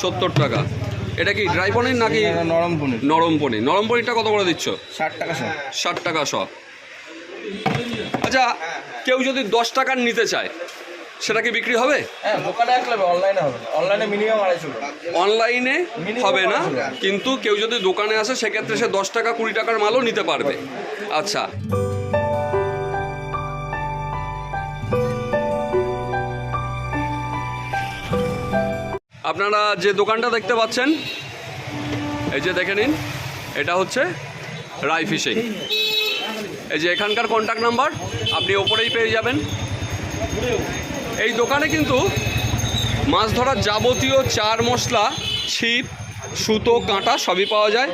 সত্তর টাকা। এটা কি ড্রাই পনির নাকি নরম পনির। নরম পনির? নরম পনিরটা কত করে দিচ্ছ? ষাট টাকা সব ষাট টাকা শ আচ্ছা কেউ যদি দশ টাকার নিতে চায় সেটা কি বিক্রি হবে? হ্যাঁ অনলাইনে হবে। না কিন্তু কেউ যদি দোকানে আসে সেক্ষেত্রে সে দশ টাকা কুড়ি টাকার মালও নিতে পারবে। আচ্ছা। আপনারা যে দোকানটা দেখতে পাচ্ছেন, এই যে দেখে নিন, এটা হচ্ছে রাই ফিশিং। এই যে এখানকার কন্ট্যাক্ট নাম্বার আপনি ওপরেই পেয়ে যাবেন। এই দোকানে কিন্তু মাছ ধরার যাবতীয় চার মশলা, ছিপ, সুতো, কাঁটা সবই পাওয়া যায়।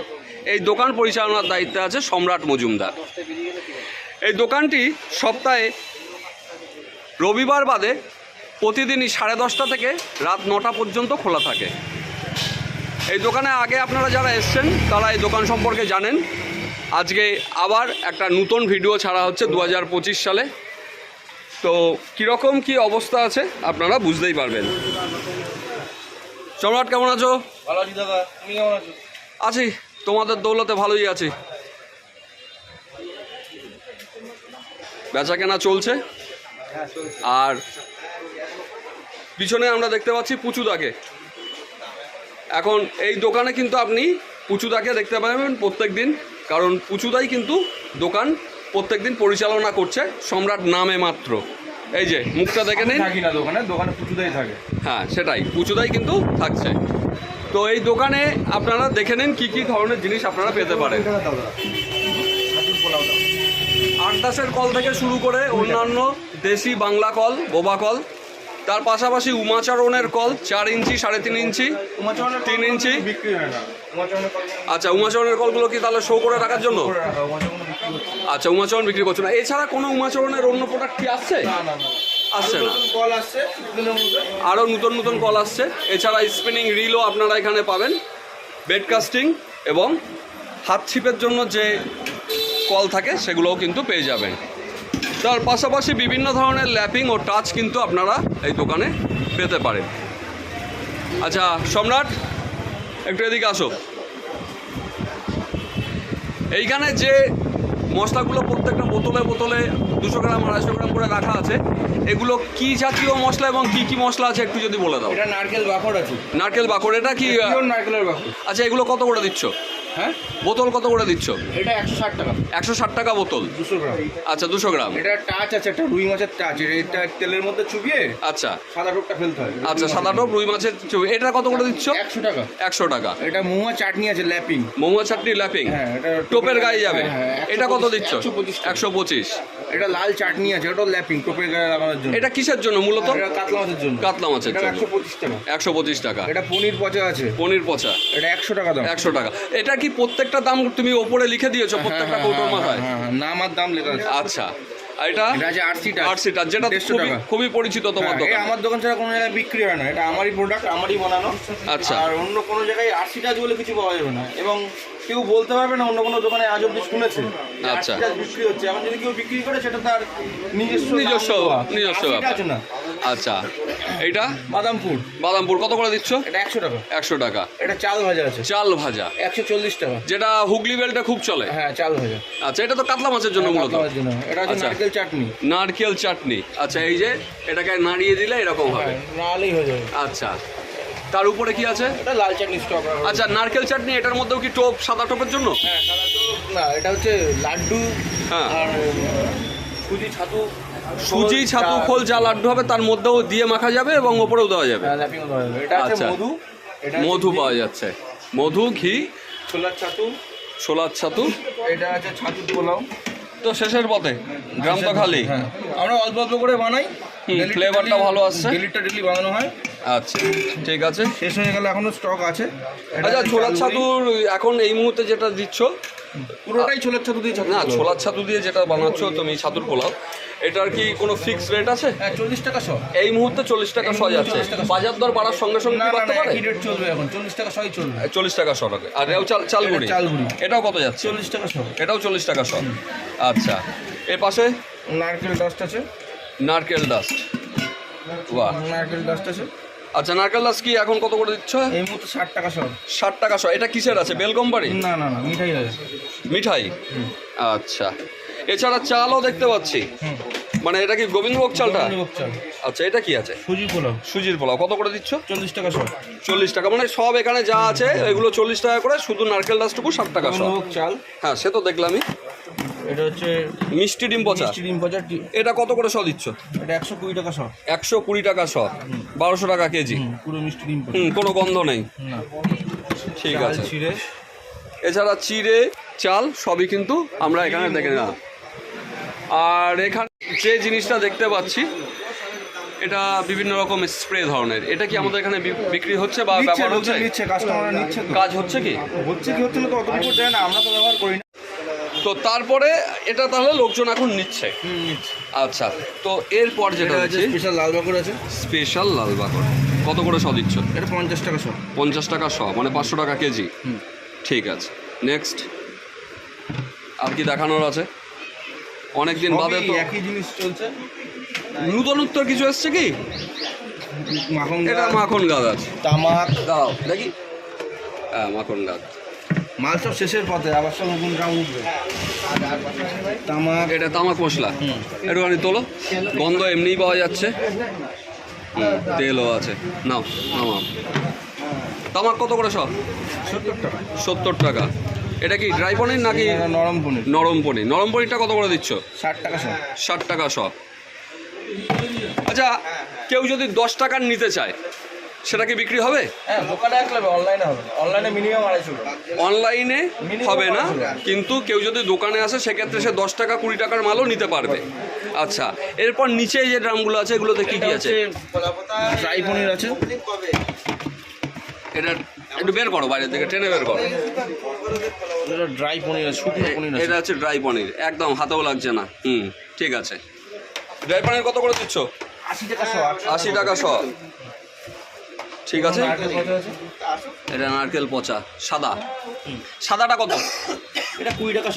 এই দোকান পরিচালনার দায়িত্বে আছে সম্রাট মজুমদার। এই দোকানটি সপ্তাহে রবিবার বাদে প্রতিদিনই সাড়ে দশটা থেকে রাত নটা পর্যন্ত খোলা থাকে। এই দোকানে আগে আপনারা যারা এসছেন তারা এই দোকান সম্পর্কে জানেন। আজকে আবার একটা নতুন ভিডিও ছাড়া হচ্ছে দু হাজার পঁচিশ সালে। তো কীরকম কি অবস্থা আছে আপনারা বুঝতেই পারবেন। সম্রাট কেমন আছো? ভালো আছি দাদা তুমি কেমন আছো? আছি তোমাদের দৌলতে ভালোই আছি। বেচা কেনা চলছে। আর পিছনে আমরা দেখতে পাচ্ছি পুচুদাকে এখন এই দোকানে কিন্তু আপনি পুচুদাকে দেখতে পাবেন প্রত্যেক দিন কারণ পুচুদাই কিন্তু দোকান প্রত্যেক দিন পরিচালনা করছে সম্রাট নামে মাত্র। এই যে মুখটা দেখে নিন। থাকি না দোকানে দোকানে পুচুদাই থাকে। হ্যাঁ সেটাই পুচুদাই কিন্তু থাকছে। তো এই দোকানে আপনারা দেখে নিন কী কী ধরনের জিনিস আপনারা পেতে পারেন। আটদাসের কল থেকে শুরু করে অন্যান্য দেশি বাংলা কল বোবা কল তার পাশাপাশি উমাচরণের কল চার ইঞ্চি সাড়ে তিন ইঞ্চি তিন ইঞ্চি? আচ্ছা উমাচরণের কলগুলো কি তাহলে শো করে রাখার জন্য? আচ্ছা উমাচরণ বিক্রি করছ না। এছাড়া কোনো উমাচরণের অন্য প্রোডাক্ট কি আসছে? আসছে না। কল আসছে আরও নতুন নতুন কল আসছে। এছাড়া স্পিনিং রিলও আপনারা এখানে পাবেন। বেড কাস্টিং এবং হাত ছিপের জন্য যে কল থাকে সেগুলোও কিন্তু পেয়ে যাবেন। তার পাশাপাশি বিভিন্ন ধরনের ল্যাপিং ও টাচ কিন্তু আপনারা এই দোকানে পেতে পারেন। আচ্ছা সম্রাট একটু এদিকে আসো। এইখানে যে মশলাগুলো প্রত্যেকটা বোতলে বোতলে দুশো গ্রাম আড়াইশো গ্রাম করে রাখা আছে এগুলো কি জাতীয় মশলা এবং কি কি মশলা আছে একটু যদি বলে দাও? এটা নারকেল বাকর আছে। নারকেল বাকর এটা কি নারকেলের বাকর আচ্ছা এগুলো কত করে দিচ্ছ? হ্যাঁ? বোতল কত করে দিচ্ছ? এটা একশো ষাট টাকা। একশো ষাট টাকা বোতল? দুশো গ্রাম। আচ্ছা দুশো গ্রাম। এটা টাচ আছে একটা রুই মাছের টাচ এটা তেলের মধ্যে চুবিয়ে আচ্ছা। সাদা টোপটা ফেলতে হয়। আচ্ছা সাদা টোপ রুই মাছের চুবি। এটা কত করে দিচ্ছ? একশো টাকা। একশো টাকা। এটা মোয়া চাটনি আছে ল্যাপিং। মোমো চাটনি ল্যাপিং? হ্যাঁ টোপের গায়ে যাবে? হ্যাঁ, হ্যাঁ, এটা কত দিচ্ছ? 125 একশো পঁচিশ। এটা লাল চাটনি আছে ওটাও ল্যাপিং টোপের গায়ে লাগানোর জন্য। এটা কিসের জন্য মূলত? এটা কাতলা মাছের জন্য। কাতলা মাছের জন্য। একশো পঁচিশ টাকা। একশো পঁচিশ টাকা। এটা পনির পচা আছে। পনির পচা। এটা একশো টাকা দাম। একশো টাকা। এটা কি প্রত্যেকটা দাম তুমি ওপরে লিখে দিয়েছ প্রত্যেকটা হ্যাঁ, কৌটোর হ্যাঁ, মাথায়? হ্যাঁ, হ্যাঁ, নাম আর দাম লেখা আছে। আচ্ছা। আর এটা? এটা আছে আরসি টাচ যেটা খুবই খুবই পরিচিত তোমার হ্যাঁ, দোকান। আমার দোকান ছাড়া কোনো জায়গায় বিক্রি হয় না। এটা আমারই প্রোডাক্ট আমারই বানানো। আচ্ছা। আর অন্য কোনো জায়গায় আরসি টাচ বলে কিছু পাওয়া যাবে না। এবং কেউ বলতে পারবে না অন্য কোনো দোকানে আজ অব্দি শুনেছে। আচ্ছা। বিক্রি হচ্ছে। এখন যদি কেউ বিক্রি করে সেটা তার নিজস্ব নিজস্ব নিজস্ব ব্যাপার। না। আচ্ছা। এইটা? বাদামপুর। বাদামপুর। কত করে দিচ্ছ? এটা একশো টাকা। একশো টাকা। এটা চাল ভাজা আছে। চাল ভাজা। একশো চল্লিশ টাকা। যেটা হুগলি বেলটা খুব চলে। হ্যাঁ চাল ভাজা। আচ্ছা এটা তো কাতলা মাছের জন্য মূলত। মাছের জন্য। এটা হচ্ছে আচ্ছা। নারকেল চাটনি। নারকেল চাটনি। আচ্ছা এই যে এটাকে নাড়িয়ে দিলে এরকম হবে। হ্যাঁ, নাহলেই হয়ে যাবে। আচ্ছা। তার উপরে কি আছে? এটা লাল চাটনি স্টক আচ্ছা নারকেল চাটনি এটার মধ্যেও কি টোপ সাদা টোপের জন্য? হ্যাঁ সাদা তো না এটা হচ্ছে লাড্ডু হ্যাঁ। আর সুজি ছাতু সুজি ছাতু খোল যা লাড্ডু হবে তার মধ্যেও দিয়ে মাখা যাবে এবং ওপরেও দেওয়া যাবে। হ্যাঁ, আচ্ছা। মধু। মধু পাওয়া যাচ্ছে। মধু ঘি ছোলার ছাতু। ছোলার ছাতু। এটা আছে ছাতুর পোলাও। তো শেষের পথে গ্রাম তো খালি। হ্যাঁ। আমরা অল্প অল্প করে বানাই। ডেলিটা ভালো আসছে। ডেলিটা ডেলি বানানো হয়। আচ্ছা ঠিক আছে। শেষ হয়ে গেলে এখনও স্টক আছে। আচ্ছা ছোলার। ছাতুর এখন এই মুহূর্তে যেটা দিচ্ছ পুরোটাই ছোলার ছাতু দিয়ে না ছোলার ছাতু দিয়ে যেটা বানাচ্ছ তুমি ছাতুর পোলাও এটার কি কোনো ফিক্স রেট আছে? হ্যাঁ চল্লিশ টাকা সব এই মুহূর্তে চল্লিশ টাকা শ যাচ্ছে। 40 টাকা শ। বাজার দর বাড়ার সঙ্গে সঙ্গে বাড়তে পারে? রেট চলবে এখন। চল্লিশ টাকা সবই চলবে। চল্লিশ টাকা শ টাকা। আর এটাও চাল চালগুড়ি চালগুড়ি। এটাও কত যাচ্ছে? চল্লিশ টাকা সব এটাও চল্লিশ টাকা শ। আচ্ছা এর পাশে? নারকেল ডাস্ট আছে। নারকেল ডাস্ট বাহ। নারকেল ডাস্ট আছে। আচ্ছা নারকেল দাস কি এখন কত করে দিচ্ছ? এই মুহূর্তে ষাট টাকা সব। ষাট টাকা শো এটা কিসের আছে? বেল কোম্পানি না না না মিঠাই আছে। মিঠাই? আচ্ছা। এছাড়া চালও দেখতে পাচ্ছি। মানে এটা কি গোবিন্দভোগ চালটা? আচ্ছা এটা কি আছে? সুজি পোলাও। সুজির পোলাও। কত করে দিচ্ছ? চল্লিশ টাকা সব। চল্লিশ টাকা। মানে সব এখানে যা আছে এগুলো চল্লিশ টাকা করে শুধু নারকেল দাসটুকু ষাট টাকা সব। চাল। হ্যাঁ সে তো দেখলামই। এটা হচ্ছে মিষ্টি ডিম পচা। মিষ্টি ডিম টি- এটা কত করে শ দিচ্ছ? এটা একশো কুড়ি টাকা সব একশো কুড়ি টাকা শ বারোশো টাকা কেজি। হুম, পুরো মিষ্টি ডিম হুম কোনো গন্ধ নেই। না। ঠিক আছে। ছিঁড়ে এছাড়া চিড়ে চাল সবই কিন্তু আমরা এখানে দেখে না আর এখানে যে জিনিসটা দেখতে পাচ্ছি এটা বিভিন্ন রকম স্প্রে ধরনের। এটা কি আমাদের এখানে বিক্রি হচ্ছে বা ব্যবহার হচ্ছে? তো। কাজ হচ্ছে কি? হচ্ছে কি হচ্ছে দেয় না আমরা তো ব্যবহার করি না। তো তারপরে এটা তাহলে লোকজন এখন নিচ্ছে। আচ্ছা তো এরপর যেটা আছে হচ্ছে স্পেশাল লাল বাকর আছে। স্পেশাল লাল বাকর। কত করে শ দিচ্ছ? এটা পঞ্চাশ টাকা সব পঞ্চাশ টাকা শ মানে পাঁচশো টাকা কেজি। ঠিক আছে। নেক্সট আর কি দেখানোর আছে? অনেক দিন বাদে তো একই জিনিস চলছে। নূতনত্ব কিছু এসছে কি? মাখন এটা গাছ, মাখন গাছ আছে। তামাক। দাও দেখি। হ্যাঁ মাখন গাছ। মাল সব শেষের পথে আবার সব নতুন দাম উঠবে। তামাক এটা তামাক মশলা। একটুখানি তোলো। গন্ধ এমনিই পাওয়া যাচ্ছে। তেলও আছে। নাও নামাও তামাক কত করে সব? সত্তর টাকা। সত্তর টাকা। এটা কি ড্রাই পনির নাকি নরম পনির। নরম পনির? নরম পনিরটা কত করে দিচ্ছ? ষাট টাকা সব। ষাট টাকা শ আচ্ছা কেউ যদি দশ টাকার নিতে চায় সেটা কি বিক্রি হবে? হ্যাঁ দোকানে এক লাগবে অনলাইনে হবে। অনলাইনে মিনিমাম আড়াইশো অনলাইনে হবে না কিন্তু কেউ যদি দোকানে আসে সেক্ষেত্রে সে দশ টাকা কুড়ি টাকার মালও নিতে পারবে। আচ্ছা এরপর নিচে যে ড্রামগুলো আছে এগুলোতে কি কি আছে? ড্রাই পনির আছে। এটা একটু বের করো বাইরের দিকে টেনে বের করো। এটা ড্রাই পনির আছে শুকনো পনির আছে। এটা হচ্ছে ড্রাই পনির একদম হাতেও লাগছে না। হুম ঠিক আছে। ড্রাই পনির কত করে দিচ্ছ? আশি টাকা শো আশি টাকা শ। ঠিক আছে? এটা নারকেল পচা সাদা। সাদাটা কত? এটা কুড়ি টাকা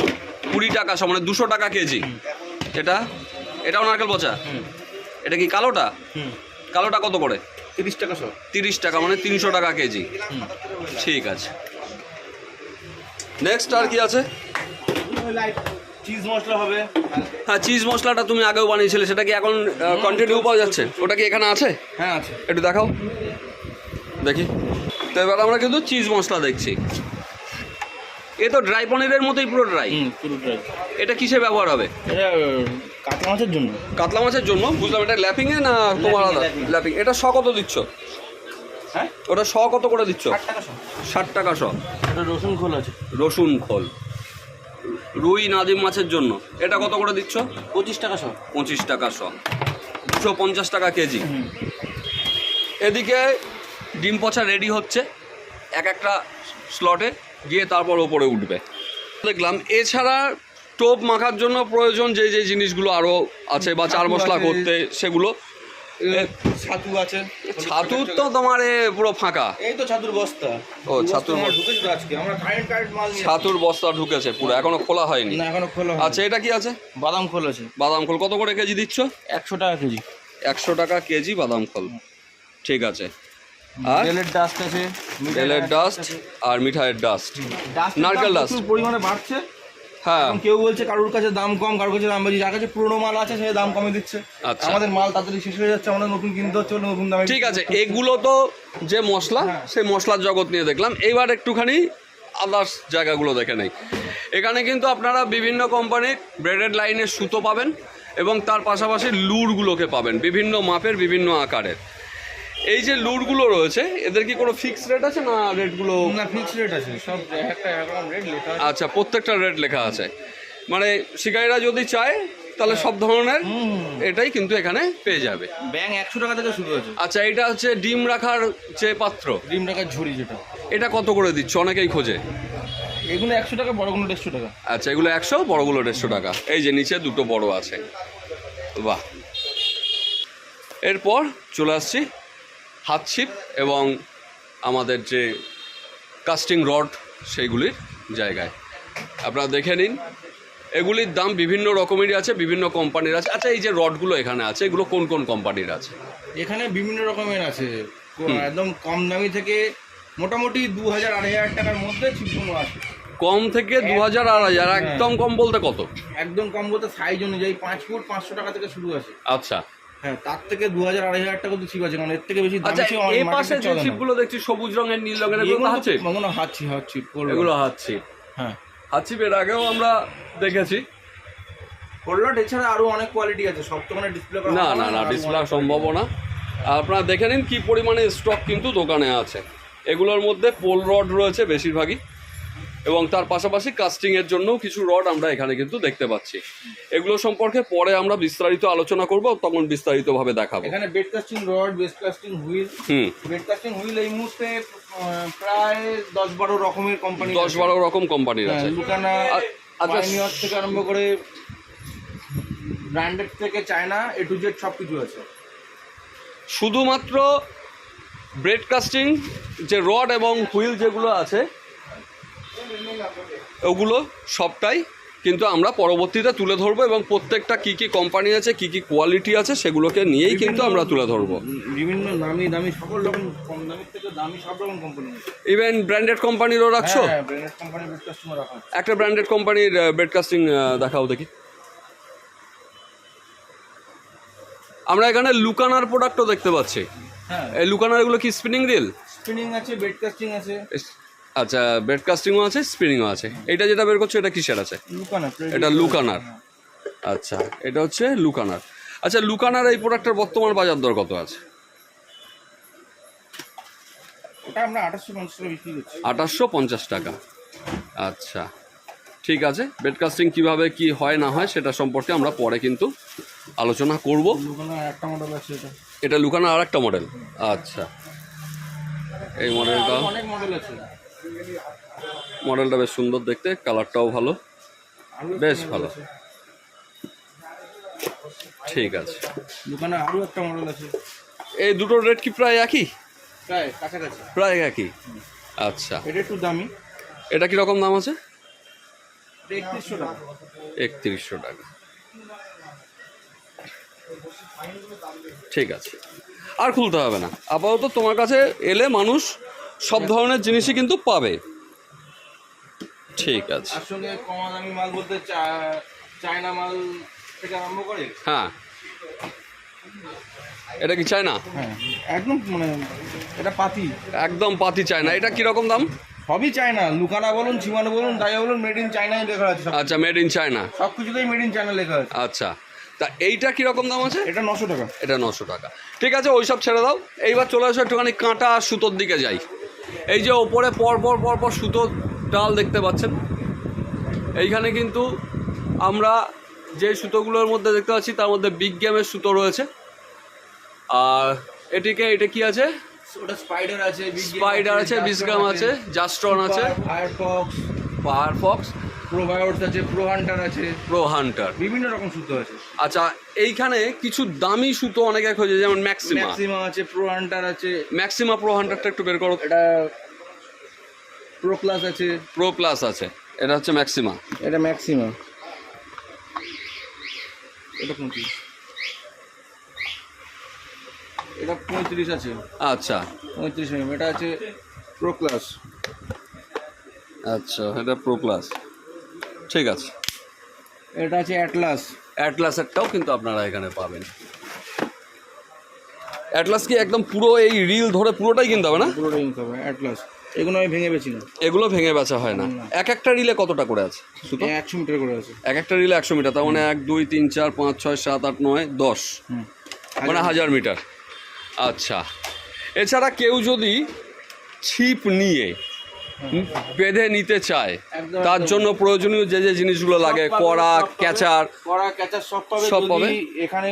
কুড়ি টাকা মানে দুশো টাকা কেজি। এটা? এটাও নারকেল পচা? হুম। এটা কি কালোটা? হুম। কালোটা কত করে? তিরিশ টাকা তিরিশ টাকা মানে তিনশো টাকা কেজি। ঠিক আছে। নেক্সট আর কি আছে? চিজ মশলা হবে। হ্যাঁ চিজ মশলাটা তুমি আগেও বানিয়েছিলে সেটা কি এখন কন্টিনিউ পাওয়া যাচ্ছে? ওটা কি এখানে আছে? হ্যাঁ আছে। একটু দেখাও। দেখি। তো এবার আমরা কিন্তু চিজ মশলা দেখছি। এ তো ড্রাই পনিরের মতোই পুরো ড্রাই হুম পুরো ড্রাই এটা কিসে ব্যবহার হবে? এটা কাতলা মাছের জন্য। কাতলা মাছের জন্য? বুঝলাম এটা ল্যাপিংয়ে না তোমার ল্যাপিং এটা শ কত দিচ্ছ? হ্যাঁ? ওটা শ কত করে দিচ্ছ? ষাট টাকা শো ষাট টাকা শ এটা রসুন খোল আছে। রসুন খোল। রুই নাদিম মাছের জন্য। এটা কত করে দিচ্ছ? পঁচিশ টাকা শ পঁচিশ টাকা শ দুশো পঞ্চাশ টাকা কেজি। এদিকে ডিম পচা রেডি হচ্ছে। এক একটা স্লটে গিয়ে তারপর ওপরে উঠবে। দেখলাম এছাড়া টোপ মাখার জন্য প্রয়োজন যে যে জিনিসগুলো আরও আছে বা চার মশলা করতে সেগুলো। ছাতু আছে। ছাতুর তো তোমার এ পুরো ফাঁকা। এই তো ছাতুর বস্তা। ও, ছাতুর ছাতুর বস্তা ঢুকেছে পুরো এখনও খোলা হয়নি। এখনও খোলা আচ্ছা এটা কি আছে? বাদাম খোল আছে। বাদাম খোল। কত করে কেজি দিচ্ছ? একশো টাকা কেজি। একশো টাকা কেজি বাদাম খোল। ঠিক আছে। আর তেলের ডাস্ট আছে তেলের ডাস্ট আর মিঠাইয়ের ডাস্ট নারকেল ডাস্ট। পরিমাণে বাড়ছে। হ্যাঁ। কেউ বলছে কারোর কাছে দাম কম কারোর কাছে দাম বেশি যার কাছে পুরোনো মাল আছে সে দাম কমে দিচ্ছে। আচ্ছা। আমাদের মাল তাড়াতাড়ি শেষ হয়ে যাচ্ছে আমাদের নতুন কিনতে হচ্ছে নতুন দামে ঠিক আছে এগুলো তো যে মশলা সেই মশলার জগৎ নিয়ে দেখলাম। এইবার একটুখানি আদার্স জায়গাগুলো দেখে নেই। এখানে কিন্তু আপনারা বিভিন্ন কোম্পানির ব্রেডেড লাইনের সুতো পাবেন এবং তার পাশাপাশি লুরগুলোকে পাবেন বিভিন্ন মাপের বিভিন্ন আকারের। এই যে লুরগুলো রয়েছে এদের কি কোনো ফিক্স রেট আছে না রেটগুলো না ফিক্স রেট আছে। সব একটা এরকম রেট লেখা আছে। আচ্ছা প্রত্যেকটা রেট লেখা আছে। মানে শিকারীরা যদি চায় তাহলে সব ধরনের এটাই কিন্তু এখানে পেয়ে যাবে। ব্যাং একশো টাকা থেকে শুরু আছে আচ্ছা এটা হচ্ছে ডিম রাখার যে পাত্র। ডিম রাখার ঝুড়ি যেটা। এটা কত করে দিচ্ছ? অনেকেই খোঁজে। এগুলো একশো টাকা বড়গুলো দেড়শো টাকা। আচ্ছা এগুলো একশো বড়গুলো দেড়শো টাকা। এই যে নিচে দুটো বড় আছে। বাহ। এরপর চলে আসছি হাত ছিপ এবং আমাদের যে কাস্টিং রড সেইগুলির জায়গায়। আপনারা দেখে নিন এগুলির দাম বিভিন্ন রকমেরই আছে বিভিন্ন কোম্পানির আছে। আচ্ছা এই যে রডগুলো এখানে আছে এগুলো কোন কোন কোম্পানির আছে? এখানে বিভিন্ন রকমের আছে। একদম কম দামি থেকে মোটামুটি দু হাজার আড়াই হাজার টাকার মধ্যে ছিপগুলো আছে। কম থেকে দু হাজার আর হাজার একদম কম বলতে কত? একদম কম বলতে সাইজ অনুযায়ী পাঁচ ফুট পাঁচশো টাকা থেকে শুরু আছে। আচ্ছা। হ্যাঁ তার থেকে দু হাজার আড়াই হাজার টাকা তো আছে কারণ এর থেকে বেশি দাম আচ্ছা এই পাশে যে ছিপগুলো দেখছি সবুজ রঙের নীল রঙের এগুলো এগুলো তো হাত ছিপ মনে হাত ছিপ হাত ছিপ এগুলো হাত ছিপ হ্যাঁ। হাত ছিপ এর আগেও আমরা দেখেছি। এছাড়া আরও অনেক কোয়ালিটি আছে সব তো মানে ডিসপ্লে না না না ডিসপ্লে সম্ভব না। আপনারা দেখে নিন কি পরিমাণে স্টক কিন্তু দোকানে আছে। এগুলোর মধ্যে পোল রড রয়েছে বেশিরভাগই। এবং তার পাশাপাশি কাস্টিং এর জন্যও কিছু রড আমরা এখানে কিন্তু দেখতে পাচ্ছি। এগুলো সম্পর্কে পরে আমরা বিস্তারিত আলোচনা করব তখন বিস্তারিতভাবে দেখাবো। এখানে bait casting rod bait casting wheel হুম। বেড কাস্টিং হুইল এই মুহূর্তে প্রায় দশ বারো রকমের কোম্পানি দশ বারো রকম কোম্পানির আছে। লুকানা আচ্ছা। থেকে আরম্ভ করে ব্র্যান্ডেড থেকে চায়না এ টু জেড সব কিছু আছে। শুধুমাত্র ব্রেড কাস্টিং যে রড এবং হুইল যেগুলো আছে ওগুলো সবটাই কিন্তু আমরা পরবর্তীতে তুলে ধরবো এবং প্রত্যেকটা কি কি কোম্পানি আছে কি কি কোয়ালিটি আছে সেগুলোকে নিয়েই কিন্তু আমরা তুলে ধরবো। বিভিন্ন দামি দামি সকল রকম কম দামি থেকে দামি সব রকম কোম্পানি ইভেন ব্র্যান্ডেড কোম্পানিরও রাখছো? হ্যাঁ ব্র্যান্ডেড কোম্পানির বেড কাস্টমার রাখা একটা ব্র্যান্ডেড কোম্পানির ব্রেড কাস্টিং দেখাও দেখি। আমরা এখানে লুকানার প্রোডাক্টও দেখতে পাচ্ছি। হ্যাঁ। এই লুকানার এগুলো কি স্পিনিং রিল স্পিনিং আছে বেড কাস্টিং আছে। আচ্ছা ব্রেড কাস্টিংও আছে স্পিনিংও আছে। এটা যেটা বের করছ এটা কিসের আছে? এটা লুকানার। আচ্ছা এটা হচ্ছে লুকানার। আচ্ছা লুকানার এই প্রোডাক্টের বর্তমান বাজার দর কত আছে? আঠাশশো পঞ্চাশ টাকা আচ্ছা ঠিক আছে। বেড কাস্টিং কীভাবে কি হয় না হয় সেটা সম্পর্কে আমরা পরে কিন্তু আলোচনা করব। এটা লুকানার আর একটা মডেল আচ্ছা এই মডেলটা অনেক মডেল আছে। মডেলটা বেশ সুন্দর দেখতে কালারটাও ভালো। বেশ ভালো। ঠিক আছে। দোকানে আরও একটা মডেল আছে। এই দুটোর রেট কি প্রায় একই? প্রায় কাছাকাছি। প্রায় একই? আচ্ছা। এটা একটু দামি। এটা কীরকম দাম আছে? একত্রিশশো টাকা। একত্রিশশো টাকা। ঠিক আছে। আর খুলতে হবে না। আপাতত তোমার কাছে এলে মানুষ সব ধরনের জিনিসই কিন্তু পাবে। ঠিক আছে। তার সঙ্গে কমা দামি মাল বলতে চা- চায়না মাল থেকে আরম্ভ করে? হ্যাঁ। এটা কি চায় না হ্যাঁ একদম মানে এটা পাতি। একদম পাতি চায় না এটা কীরকম দাম? সবই চায়না। লুকানা বলুন সীমানো বলুন তাই বলুন মেড ইন চায়নায় লেখা আছে সব। আচ্ছা মেড ইন চায়না সব কিছুতেই মেড ইন চায়না লেখা আছে। আচ্ছা। তা এইটা কীরকম দাম আছে? এটা নশো টাকা। এটা নশো টাকা। ঠিক আছে ওই সব ছেড়ে দাও। এইবার চলে আসো একটুখানি কাঁটা আর সুতোর দিকে যাই। এই যে ওপরে পরপর পরপর পর পর সুতোর ডাল দেখতে পাচ্ছেন। এইখানে কিন্তু আমরা যে সুতোগুলোর মধ্যে দেখতে পাচ্ছি তার মধ্যে বিগ গেমের সুতো রয়েছে। আর এটিকে এটা কি আছে? ওটা স্পাইডার আছে স্পাইডার আছে বিসগাম আছে জাস্টন আছে। ফায়ারফক্স পাওয়ার ফক্স প্রোবায়োটস আছে প্রো হান্টার আছে। প্রো হান্টার বিভিন্ন রকম সুতো আছে। আচ্ছা এইখানে কিছু দামি সুতো অনেক এক হয়েছে যেমন ম্যাক্সিমা। ম্যাক্সিমা আছে প্রো হান্টার আছে। ম্যাক্সিমা প্রো হান্ড্রেডটা একটু বের করো। এটা প্রো প্লাস আছে। প্রো প্লাস আছে। এটা হচ্ছে ম্যাক্সিমা। এটা ম্যাক্সিমা। এটা পঁচিশ এটা পঁয়ত্রিশ আছে। আচ্ছা। পঁয়ত্রিশ এম এটা আছে প্রো ক্লাস আচ্ছা এটা প্রো প্লাস ঠিক আছে। এটা আছে অ্যাটলাস। অ্যাটলাসেরটাও কিন্তু আপনারা এখানে পাবেন। অ্যাটলাস কি একদম পুরো এই রিল ধরে পুরোটাই কিনতে হবে না? পুরোটা কিনতে হবে অ্যাটলাস। এগুলো আমি ভেঙে বেছি না। এগুলো ভেঙে বেচা হয় না। এক একটা রিলে কতটা করে আছে? সুতো? একশো মিটার করে আছে। এক একটা রিলে একশো মিটার তার মানে এক দুই তিন চার পাঁচ ছয় সাত আট নয় দশ। মানে হাজার মিটার। আচ্ছা। এছাড়া কেউ যদি ছিপ নিয়ে বেঁধে নিতে চায়। তার জন্য প্রয়োজনীয় যে যে জিনিসগুলো লাগে কড়া ক্যাচার। কড়া ক্যাচার সব পাবে সব পাবে। এখানে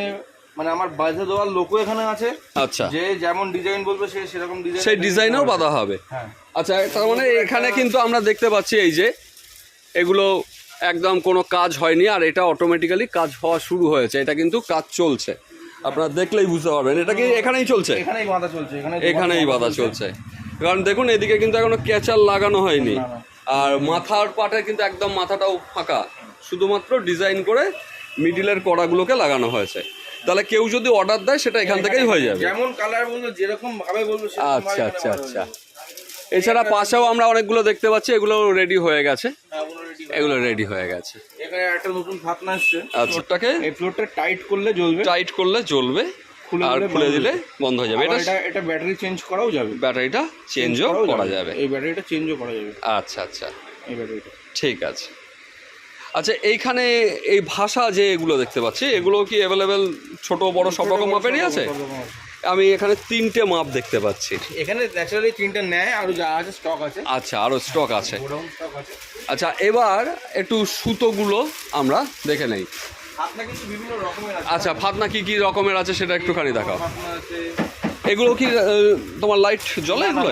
মানে আমার বাজে দেওয়ার লোকও এখানে আছে। আচ্ছা। যে যেমন ডিজাইন বলবে সে সেরকম ডিজাইন সেই ডিজাইনেও বাঁধা হবে। হ্যাঁ। আচ্ছা তার মানে এখানে কিন্তু আমরা দেখতে পাচ্ছি এই যে এগুলো একদম কোনো কাজ হয়নি আর এটা অটোমেটিক্যালি কাজ হওয়া শুরু হয়েছে। এটা কিন্তু কাজ চলছে। আপনারা দেখলেই বুঝতে পারবেন। এটা কি এখানেই চলছে? এখানেই বাঁধা চলছে এখানেই বাধা চলছে। কারণ দেখুন এদিকে কিন্তু এখনও ক্যাচার লাগানো হয়নি। আর মাথার পাটে কিন্তু একদম মাথাটাও ফাঁকা। শুধুমাত্র ডিজাইন করে মিডিলের কড়াগুলোকে লাগানো হয়েছে। তাহলে কেউ যদি অর্ডার দেয় সেটা এখান থেকেই হয়ে যাবে। যেমন কালার বলব যেরকম ভাবে বলব আচ্ছা আচ্ছা আচ্ছা। এছাড়া পাশেও আমরা অনেকগুলো দেখতে পাচ্ছি এগুলো রেডি হয়ে গেছে। হ্যাঁ। এগুলো রেডি হয়ে গেছে। এখানে একটা নতুন ফাতনা আসছে আচ্ছা। এই ফ্লোরটা টাইট করলে জ্বলবে। টাইট করলে জ্বলবে। আর খুলে দিলে বন্ধ হয়ে যাবে। এটা এটা এটা ব্যাটারি চেঞ্জ করাও যাবে। ব্যাটারিটা চেঞ্জও করা যাবে। এই ব্যাটারিটা চেঞ্জও করা যাবে। আচ্ছা আচ্ছা। এই ব্যাটারিটা ঠিক আছে। আচ্ছা এইখানে এই ভাষা যে এগুলো দেখতে পাচ্ছি এগুলো কি অ্যাভেলেবেল ছোট বড় সব রকম মাপেরই আছে। আমি এখানে তিনটে মাপ দেখতে পাচ্ছি। এখানে ন্যাচারালি তিনটা নেয় আর যা আছে স্টক আছে। আচ্ছা আরও স্টক আছে। স্টক আছে। আচ্ছা এবার একটু সুতোগুলো আমরা দেখে নেই। আচ্ছা ফাতনা কি কি রকমের আছে সেটা একটুখানি দেখাও। এগুলো কি তোমার লাইট জ্বলে এগুলো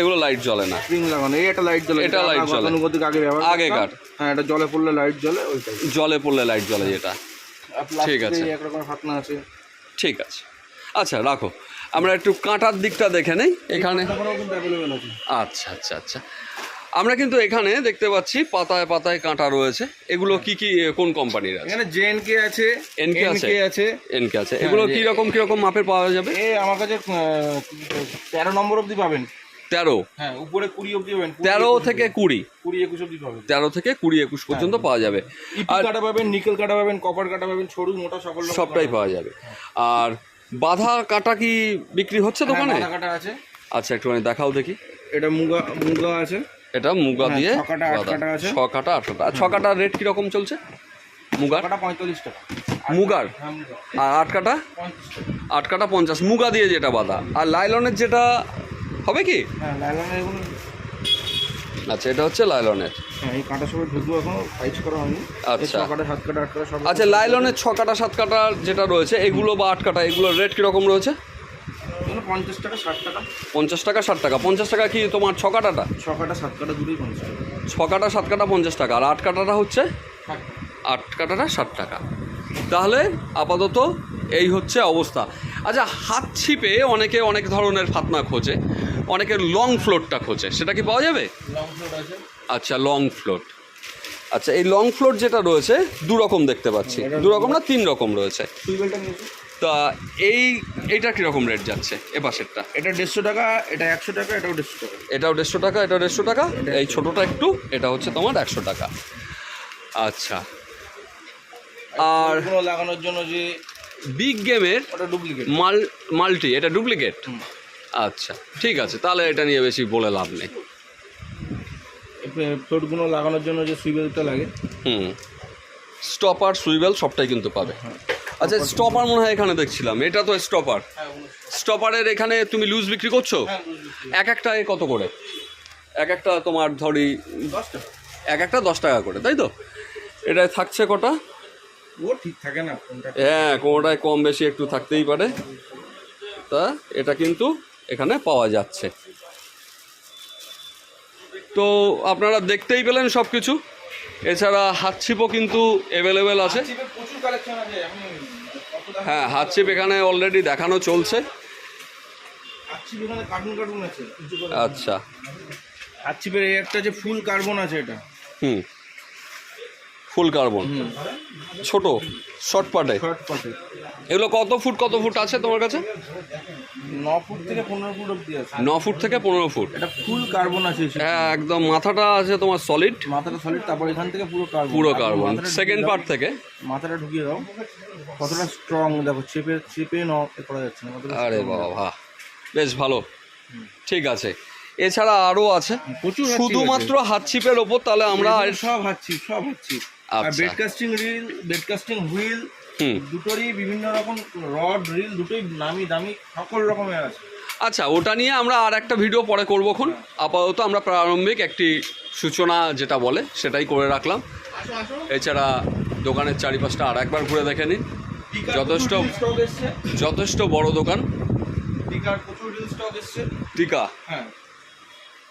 এগুলো লাইট জ্বলে না। স্প্রিং লাগানো এই একটা লাইট জ্বলে এটা লাইট জ্বলে। গতানুগতিক আগে ব্যবহার। আগেকার। হ্যাঁ এটা জলে পড়লে লাইট জ্বলে ওইটাই। জলে পড়লে লাইট জ্বলে যেটা। ঠিক আছে। এক রকমের ফাতনা আছে। ঠিক আছে। আচ্ছা রাখো। আমরা একটু কাঁটার দিকটা দেখে নেই এখানে। আচ্ছা আচ্ছা আচ্ছা। আমরা কিন্তু এখানে দেখতে পাচ্ছি পাতায় পাতায় কাঁটা রয়েছে। এগুলো কি কি কোন কোম্পানির আছে? এখানে জেএনকে আছে NK আছে? আছে। এনকে আছে। এগুলো যে- কি রকম কি রকম মাপের পাওয়া যাবে? এ আমার কাছে তেরো নম্বর অবধি পাবেন। তেরো? হ্যাঁ উপরে কুড়ি অবধি পাবেন। তেরো থেকে কুড়ি। কুড়ি একুশ অবধি পাবেন। তেরো থেকে কুড়ি একুশ পর্যন্ত পাওয়া যাবে। ইপি কাটা পাবেন নিকেল কাটা পাবেন কপার কাটা পাবেন সরু মোটা সকল সবটাই পাওয়া যাবে। আর বাধা কাটা কি বিক্রি হচ্ছে হ্যাঁ, দোকানে? কাটা আছে। আচ্ছা একটুখানি দেখাও দেখি। এটা মুগা মুগা আছে। এটা মুগা হ্যাঁ, দিয়ে ছ কাটা, আট বাঁধা। কাটা ছ কাটা আর ছ কাটার রেট কীরকম চলছে? মুগার? পঁয়তাল্লিশ টাকা। মুগার? হ্যাঁ আর আট কাটা আট কাটা পঞ্চাশ। মুগা দিয়ে যেটা বাঁধা আর লাইলনের যেটা হবে কি? হ্যাঁ আচ্ছা এটা হচ্ছে লাইলনের। কাটা আচ্ছা। কাটা কাটা কাটা আচ্ছা লাইলনের ছ কাটা সাত কাটার যেটা রয়েছে এগুলো বা আট কাটা এগুলোর রেট কীরকম রয়েছে? পঞ্চাশ টাকা ষাট টাকা। পঞ্চাশ টাকা ষাট টাকা। পঞ্চাশ টাকা কি তোমার ছ কাটাটা? ছ কাটা সাত কাটা দুটোই পঞ্চাশ টাকা। ছ কাটা সাত কাটা পঞ্চাশ টাকা। আর আট কাটাটা হচ্ছে? আট কাটাটা ষাট টাকা। তাহলে আপাতত এই হচ্ছে অবস্থা। আচ্ছা হাত ছিপে অনেকে অনেক ধরনের ফাতনা খোঁজে অনেকে লং ফ্লোটটা খোঁজে। সেটা কি পাওয়া যাবে? লং ফ্লোর আছে। আচ্ছা লং ফ্লোট। আচ্ছা এই লং ফ্লোট যেটা রয়েছে দু রকম দেখতে পাচ্ছি। দু রকম না তিন রকম রয়েছে? তা এই এইটা কীরকম রেট যাচ্ছে এ পাশেরটা? এটা দেড়শো টাকা এটা একশো টাকা এটাও দেড়শো টাকা। এটাও দেড়শো টাকা এটাও দেড়শো টাকা। এই ছোটোটা একটু এটা হচ্ছে তোমার একশো টাকা। আচ্ছা। আর লাগানোর জন্য যে বিগ গেমের ওটা ডুপ্লিকেট মাল মাল্টি এটা ডুপ্লিকেট আচ্ছা ঠিক আছে তাহলে এটা নিয়ে বেশি বলে লাভ নেই। ফ্লোটগুলো লাগানোর জন্য যে সুইবেলটা লাগে। হুম। স্টপার সুইবেল সবটাই কিন্তু পাবে। আচ্ছা স্টপার মনে হয় এখানে দেখছিলাম। এটা তো স্টপার হ্যাঁ স্টপারের এখানে তুমি লুজ বিক্রি করছ? এক একটায় কত করে? এক একটা তোমার ধরি এক একটা দশ টাকা করে তাই তো? এটায় থাকছে কটা? ও ঠিক থাকে না হ্যাঁ কোনোটায় কম বেশি একটু থাকতেই পারে। তা এটা কিন্তু এখানে পাওয়া যাচ্ছে। তো আপনারা দেখতেই পেলেন সব কিছু এছাড়া হাত ছিপও কিন্তু অ্যাভেলেবেল আছে। প্রচুর কালেকশন আছে হ্যাঁ হাতশিপ এখানে অলরেডি দেখানো চলছে। আচ্ছা। হাতছিপের এই একটা যে ফুল কার্বন আছে এটা। হুম। ফুল কার্বন। ছোট শর্ট পাটে। এগুলো কত ফুট কত ফুট আছে তোমার কাছে? ন ফুট থেকে পনেরো ফুট অব্দি আছে। ন ফুট থেকে পনেরো ফুট। এটা ফুল কার্বন আছে হ্যাঁ একদম। মাথাটা আছে তোমার সলিড মাথাটা সলিড তারপর এখান থেকে পুরো কার্বন পুরো কার্বন সেকেন্ড পার্ট থেকে। মাথাটা ঢুকিয়ে দাও। কতটা স্ট্রং দেখো চেপে চেপে ন এ করা যাচ্ছে না আরে বাবা বেশ ভালো। ঠিক আছে। এছাড়া আরও আছে। প্রচুর শুধুমাত্র হাত ছিপের ওপর তাহলে আমরা সব হাতছিপ সব হাতছিপ। আর আচ্ছা। বেডকাস্টিং রিল বেডকাস্টিং হুইল দুটোরই বিভিন্ন রকম রড রিল দুটোই নামি দামি সকল রকমের আছে। আচ্ছা ওটা নিয়ে আমরা আর একটা ভিডিও পরে করবোক্ষণ আপাতত আমরা প্রারম্ভিক একটি সূচনা যেটা বলে সেটাই করে রাখলাম। এছাড়া দোকানের চারিপাশটা আর একবার ঘুরে দেখে নিন। যথেষ্ট যথেষ্ট বড় দোকান। টিকা হ্যাঁ।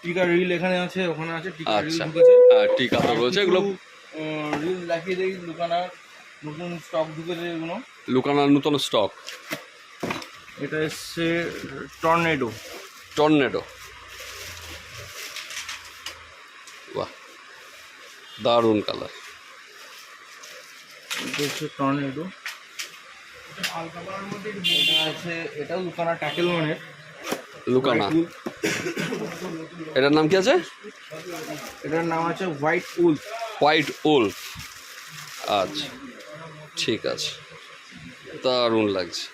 টিকার রিল এখানে আছে ওখানে আছে রিল আচ্ছা। ঢুকেছে। হ্যাঁ টিকা তো রয়েছে এগুলো রিল দেখিয়ে দেই দোকানার নতুন স্টক ঢুকেছে এগুলো। লুকানোর নতুন স্টক এটা এসছে টর্নেডো টর্নেডো বাহ দারুণ কালার এটা হচ্ছে টর্নেডো এটা আছে এটাও লুকানা ট্যাকেল মানের লুকানা। এটার নাম কি আছে? এটার নাম আছে হোয়াইট উল হোয়াইট উল আচ্ছা। ঠিক আছে। দারুণ লাগছে।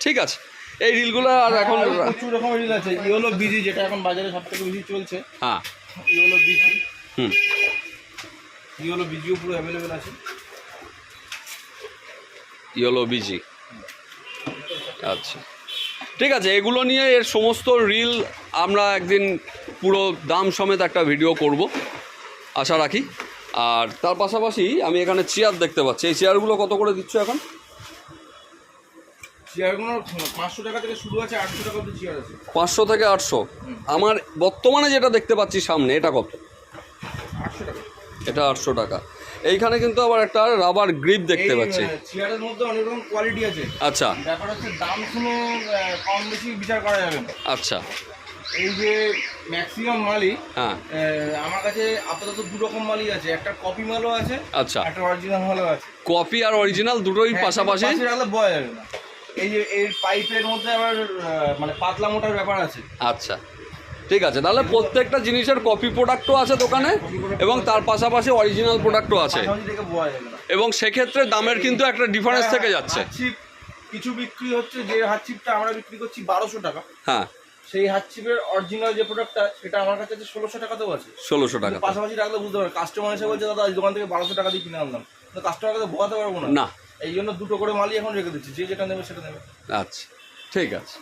ঠিক আছে এই রিলগুলো আর এখন প্রচুর রকমের রিল আছে। ইয়েলো বিজি যেটা এখন বাজারে সব থেকে বেশি চলছে। হ্যাঁ। ইয়েলো বিজি হুম। ইয়েলো বিজিও পুরো অ্যাভেলেবেল আছে। ইয়েলো বিজি আচ্ছা। ঠিক আছে এগুলো নিয়ে এর সমস্ত রিল আমরা একদিন পুরো দাম সমেত একটা ভিডিও করব। আশা রাখি। আর তার পাশাপাশি আমি এখানে চেয়ার দেখতে পাচ্ছি। এই চেয়ারগুলো কত করে দিচ্ছ এখন? পাঁচশো টাকা থেকে শুরু আছে আটশো টাকা অব্দি চেয়ার আছে। পাঁচশো থেকে আটশো। আমার বর্তমানে যেটা দেখতে পাচ্ছি সামনে এটা কত? আটশো টাকা। এটা আটশো টাকা। এইখানে কিন্তু আবার একটা রাবার গ্রিপ দেখতে পাচ্ছি। চেয়ারের মধ্যে অনেক রকম কোয়ালিটি আছে। আচ্ছা। ব্যাপার হচ্ছে দাম শুনে কম বেশি বিচার করা যাবে আচ্ছা। এই যে ম্যাক্সিমাম মালই হ্যাঁ। আমার কাছে আপাতত দু রকম মালই আছে। একটা কপি মালও আছে আচ্ছা। একটা অরিজিনাল মালও আছে। কপি আর অরিজিনাল দুটোই হ্যাঁ, পাশাপাশি? রাখলে বোঝা যাবে না। এই যে এর পাইপের মধ্যে আবার মানে পাতলা মোটার ব্যাপার আছে। আচ্ছা। ঠিক আছে তাহলে প্রত্যেকটা জিনিসের কপি প্রোডাক্টও আছে দোকানে এবং তার পাশাপাশি অরিজিনাল প্রোডাক্টও আছে। এবং সেক্ষেত্রে দামের কিন্তু একটা ডিফারেন্স থেকে যাচ্ছে। কিছু বিক্রি হচ্ছে যে হাতছিপটা আমরা বিক্রি করছি বারোশো টাকা। হ্যাঁ। সেই হাতছিপের অরিজিনাল যে প্রোডাক্টটা সেটা আমার কাছে ষোলোশো টাকাতেও আছে। ষোলোশো টাকা পাশাপাশি রাখলে বুঝতে পারবে কাস্টমার এসে বলছে দাদা দোকান থেকে বারোশো টাকা দিয়ে কিনে আনলাম। তো কাস্টমারকে তো বোঝাতে পারব না। না। এই জন্য দুটো করে মালই এখন রেখে দিচ্ছি যে যেটা নেবে সেটা নেবে। আচ্ছা ঠিক আছে।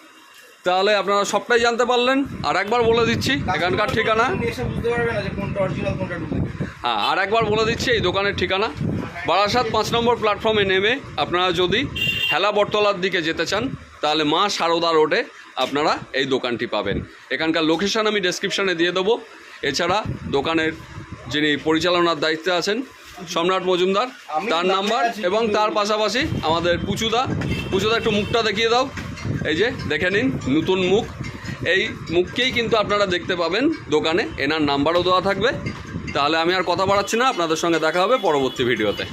তাহলে আপনারা সবটাই জানতে পারলেন। আর একবার বলে দিচ্ছি এখানকার ঠিকানা। আপনি এসে বুঝতে পারবে না যে কোনটা অরিজিনাল কোনটা ডুপ্লিকেট হ্যাঁ আর একবার বলে দিচ্ছি এই দোকানের ঠিকানা। বারাসাত পাঁচ নম্বর প্ল্যাটফর্মে নেমে আপনারা যদি হেলা বটতলার দিকে যেতে চান তাহলে মা সারদা রোডে আপনারা এই দোকানটি পাবেন। এখানকার লোকেশন আমি ডেসক্রিপশানে দিয়ে দেবো। এছাড়া দোকানের যিনি পরিচালনার দায়িত্বে আছেন সম্রাট মজুমদার তার নাম্বার এবং তার পাশাপাশি আমাদের পুচুদা। পুচুদা একটু মুখটা দেখিয়ে দাও। এই যে দেখে নিন নতুন মুখ। এই মুখকেই কিন্তু আপনারা দেখতে পাবেন দোকানে। এনার নাম্বারও দেওয়া থাকবে। তাহলে আমি আর কথা বাড়াচ্ছি না আপনাদের সঙ্গে দেখা হবে পরবর্তী ভিডিওতে।